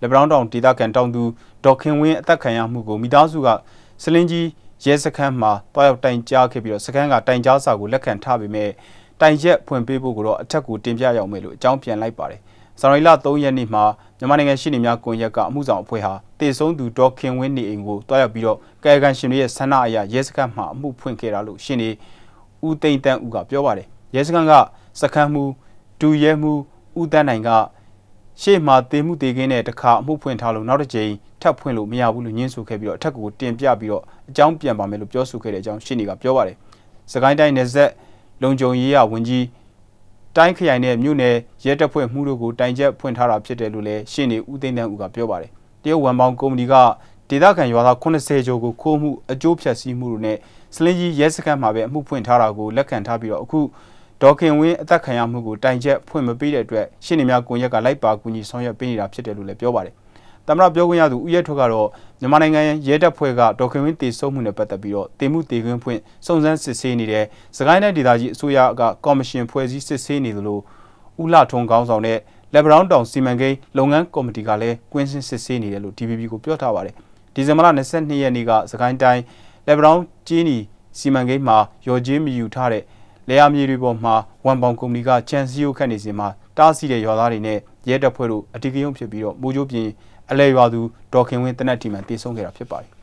လက်ဘရောင်းတောင်ဒေသခံတောင်သူဒေါခင်ဝင်းအသက်ခံရမှုကိုမိသားစုကစလင်းကြီးရဲစခန်းမှာတွားရောက်တိုင်ကြားခဲ့ပြီးတော့စခန်းကတိုင်ကြားစာကိုလက်ခံထားပေမဲ့တိုင်ရက်ဖွင့်ပေးဖို့ကိုတော့အထက်ကိုတင်ပြရအောင်မယ်လို့အကြောင်းပြန်လိုက်ပါတယ်။ဇန်နဝါရီလ3ရက်နေ့မှာမြန်မာနိုင်ငံရှိနေများကွန်ရက်ကအမှုဆောင်အဖွဲ့ဟာတည်ဆုံးသူဒေါခင်ဝင်းနေအိမ်ကိုတွားရောက်ပြီးတော့ကာယကံရှင်တွေရဲ့ဆန္ဒအရရဲစခန်းမှာအမှုဖွင့်ခဲ့တာလို့ရှင်းနေဦးသိန်းတန်းဦးကပြောပါတယ်။ရဲစခန်းကစခန်းမှုဒူရဲမှုဦးတန်းနိုင်က ရှေ့မှာတေမှုတေခင်းနဲ့တခါအမှုဖွင့်ထားလို့နောက်တစ်ကြိမ်ထပ်ဖွင့်လို့မရဘူးလို့ညှင်းဆိုခဲ့ပြီးတော့အထက်ကိုတင်ပြပြီးတော့အကြောင်းပြန်ပါမယ်လို့ပြောဆိုခဲ့တဲ့အကြောင်းရှင်းနေကပြောပါတယ်။စကိုင်းတိုင်းနယ်ဆက်လုံခြုံရေးရဝန်ကြီးတိုင်းခရိုင်နဲ့မြို့နယ်ရဲတပ်ဖွဲ့မှုတို့ကိုတိုင်ချက်ဖွင့်ထားတာဖြစ်တယ်လို့လည်းရှင်းနေဦးသိန်းတန်းဦးကပြောပါတယ်။တရုတ်ဝန်ပေါင်းကုမ္ပဏီကဒေသခံရွာသား80ကျော်ကိုခိုးမှုအကျိုးဖြတ်စည်းမှုတို့နဲ့စလင်းကြီးရဲစခန်းမှာပဲအမှုဖွင့်ထားတာကိုလက်ခံထားပြီးတော့အခု ဒေါခင်ဝင်းအသက်ခံရမှုကိုတိုင်ချက်ဖွင့်မပေးတဲ့အတွက်ရှင်းနေများကွန်ရက်ကလိုက်ပါကူညီဆောင်ရွက်ပေးနေတာဖြစ်တယ်လို့လည်းပြောပါတယ်။တမရပြောခွင့်ရသူဦးရဲထွတ်ကတော့မြန်မာနိုင်ငံရဲတပ်ဖွဲ့ကဒေါခင်ဝင်းတည်ဆုံမှုနဲ့ပတ်သက်ပြီးတော့တည်မှုတည်ခွင့်ဖွင့်စုံစမ်းစစ်ဆေးနေတဲ့စကိုင်းတိုင်းဒေသကြီးအစိုးရကကော်မရှင်ဖွဲ့စည်းစစ်ဆေးနေသလိုဦးလှထုံကောင်းဆောင်တဲ့လက်ဘရောင်းတောင်စီမံကိန်းလုပ်ငန်းကော်မတီကလည်းကွင်းစင်စစ်ဆေးနေတယ်လို့ DPP ကိုပြောထားပါတယ်။ဒီဇင်ဘာလ22ရက်နေ့ကစကိုင်းတိုင်းလက်ဘရောင်းကျင်းနီစီမံကိန်းမှာရော်ကြီးမယူထားတဲ့ လေယာမြေတွေပေါ်မှာဝန်ပေါင်ကုမ္ပဏီကချန်စီယိုခတ်နေစဉ်မှာတားဆီးတဲ့ရွာသားတွေနဲ့ရဲတပ်ဖွဲ့တို့အတိကယုံဖြစ်ပြီးတော့မိုးကြိုးပြင်အလဲရွာသူဒေါ်ခင်ဝင်းတနက်တီမှန်တည်ဆုံခဲ့တာဖြစ်ပါတယ်